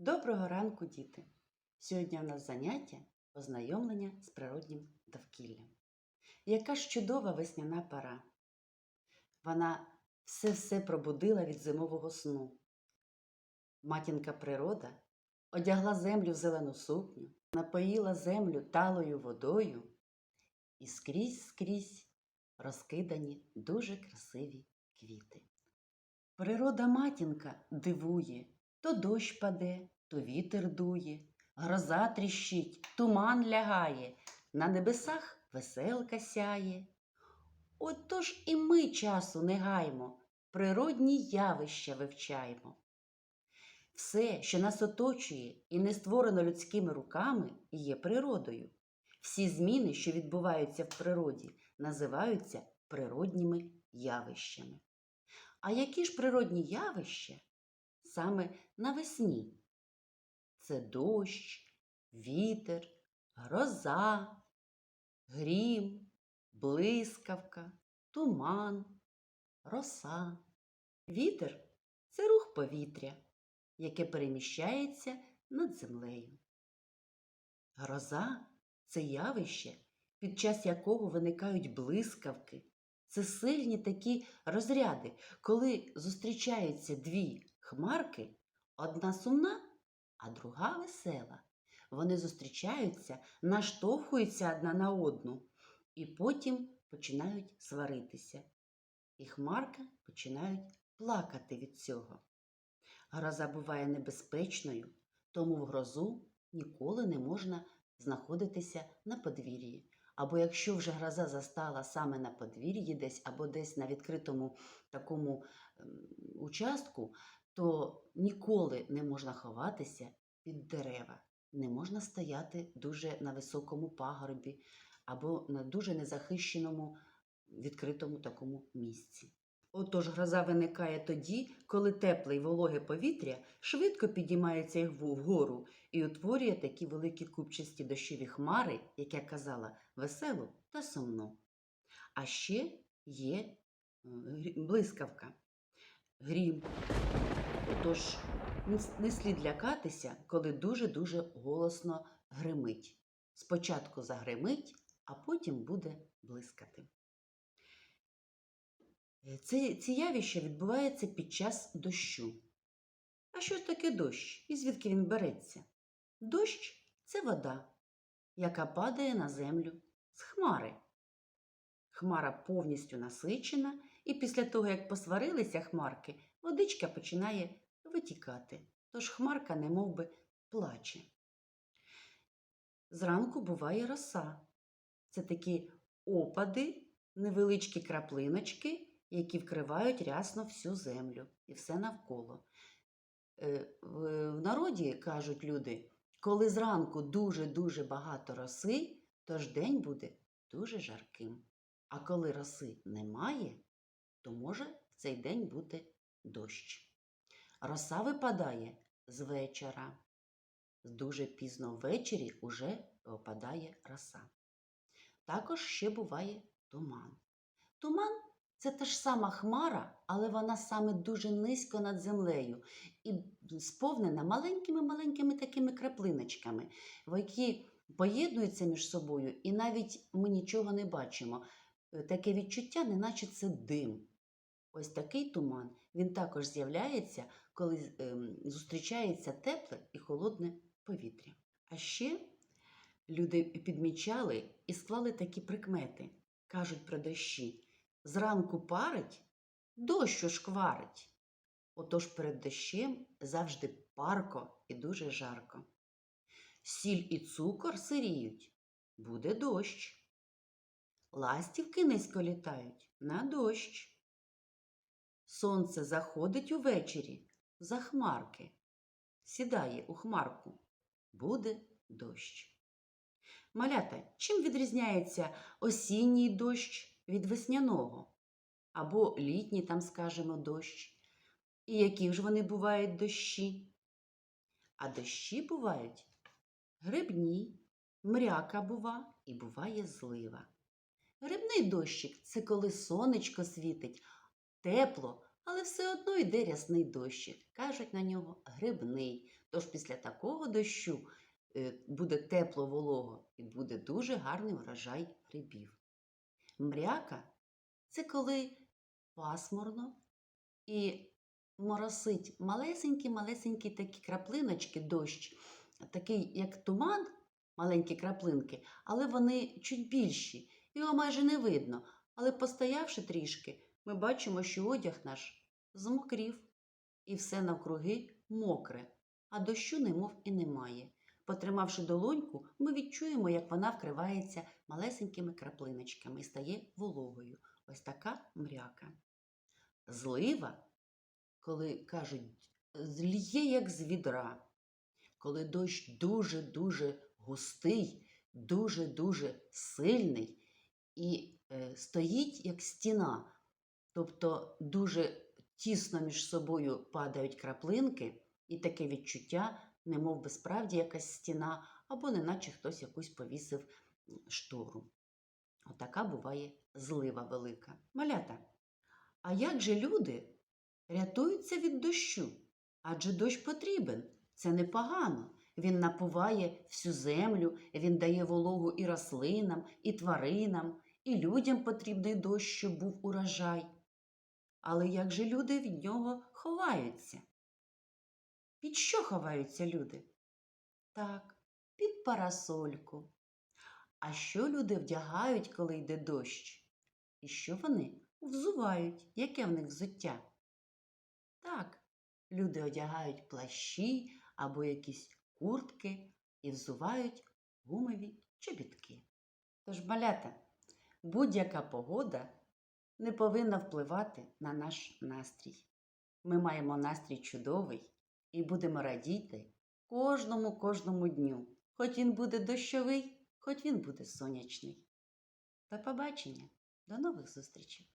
Доброго ранку, діти! Сьогодні у нас заняття ознайомлення з природнім довкіллям. Яка ж чудова весняна пора. Вона все-все пробудила від зимового сну. Матінка природа одягла землю в зелену сукню, напоїла землю талою водою, і скрізь скрізь розкидані дуже красиві квіти. Природа матінка дивує, то дощ паде, то вітер дує, гроза тріщить, туман лягає, на небесах веселка сяє. Отож і ми часу не гаймо, природні явища вивчаємо. Все, що нас оточує і не створено людськими руками, є природою. Всі зміни, що відбуваються в природі, називаються природніми явищами. А які ж природні явища саме навесні? Це дощ, вітер, гроза, грім, блискавка, туман, роса. Вітер це рух повітря, яке переміщається над землею. Гроза це явище, під час якого виникають блискавки. Це сильні такі розряди, коли зустрічаються дві хмарки, одна сумна, а друга весела. Вони зустрічаються, наштовхуються одна на одну і потім починають сваритися. І хмарки починають плакати від цього. Гроза буває небезпечною, тому в грозу ніколи не можна знаходитися на подвір'ї. Або якщо вже гроза застала саме на подвір'ї десь або десь на відкритому такому ем, участку, то ніколи не можна ховатися під дерева, не можна стояти дуже на високому пагорбі або на дуже незахищеному відкритому такому місці. Отож гроза виникає тоді, коли тепле й вологе повітря швидко підіймається вгору і утворює такі великі купчасті дощові хмари, як я казала, веселу та сумну. А ще є е, блискавка, грім. Отож, не слід лякатися, коли дуже-дуже голосно гримить. Спочатку загримить, а потім буде блискати. Е, Це, ці явища відбуваються під час дощу. А що ж таке дощ і звідки він береться? Дощ це вода, яка падає на землю з хмари. Хмара повністю насичена, і після того, як посварилися хмарки, водичка починає витікати. Тож хмарка немов би плаче. Зранку буває роса. Це такі опади, невеличкі краплиночки, які вкривають рясно всю землю і все навколо. Е, В народі кажуть люди, коли зранку дуже-дуже багато роси, то ж день буде дуже жарким. А коли роси немає, то може в цей день бути дощ. Роса випадає з вечора. Дуже пізно ввечері уже опадає роса. Також ще буває туман. Туман це та ж сама хмара, але вона саме дуже низько над землею і сповнена маленькими-маленькими такими краплиночками, які поєднуються між собою, і навіть ми нічого не бачимо. Таке відчуття, неначе це дим. Ось такий туман він також з'являється, коли ем, зустрічається тепле і холодне повітря. А ще люди підмічали і склали такі прикмети. Кажуть про дощі. Зранку парить, дощу шкварить. Отож перед дощем завжди парко і дуже жарко. Сіль і цукор сиріють, буде дощ. Ластівки низько літають на дощ. Сонце заходить увечері за хмарки, сідає у хмарку, буде дощ. Малята, чим відрізняється осінній дощ від весняного? Або літній, там скажемо, дощ? І які ж вони бувають дощі? А дощі бувають грибні, мряка бува і буває злива. Грибний дощик це коли сонечко світить, тепло, але все одно йде рясний дощик. Кажуть на нього грибний, Тож після такого дощу е, буде тепло волого і буде дуже гарний врожай грибів. Мряка це коли пасмурно і моросить малесенькі-малесенькі такі краплиночки, дощ, такий як туман, маленькі краплинки, але вони чуть більші, його майже не видно. Але постоявши трішки, ми бачимо, що одяг наш змокрів, і все навкруги мокре, а дощу немов і немає. Потримавши долоньку, ми відчуємо, як вона вкривається малесенькими краплиночками і стає вологою. Ось така мряка. Злива, коли кажуть, зліє як з відра, коли дощ дуже-дуже густий, дуже-дуже сильний і е, стоїть як стіна, тобто дуже тісно між собою падають краплинки, і таке відчуття, немов би справді якась стіна, або неначе хтось якусь повісив штору. Отака буває злива велика. Малята. А як же люди рятуються від дощу? Адже дощ потрібен, це непогано. Він напуває всю землю, він дає вологу і рослинам, і тваринам, і людям потрібний дощ, щоб був урожай. Але як же люди від нього ховаються? Під що ховаються люди? Так, під парасольку. А що люди вдягають, коли йде дощ? І що вони взувають? Яке в них взуття? Так, люди одягають плащі або якісь куртки і взувають гумові чобітки. Тож, малята, будь-яка погода не повинна впливати на наш настрій. Ми маємо настрій чудовий і будемо радіти кожному кожному дню, хоч він буде дощовий, хоч він буде сонячний. До побачення, до нових зустрічей!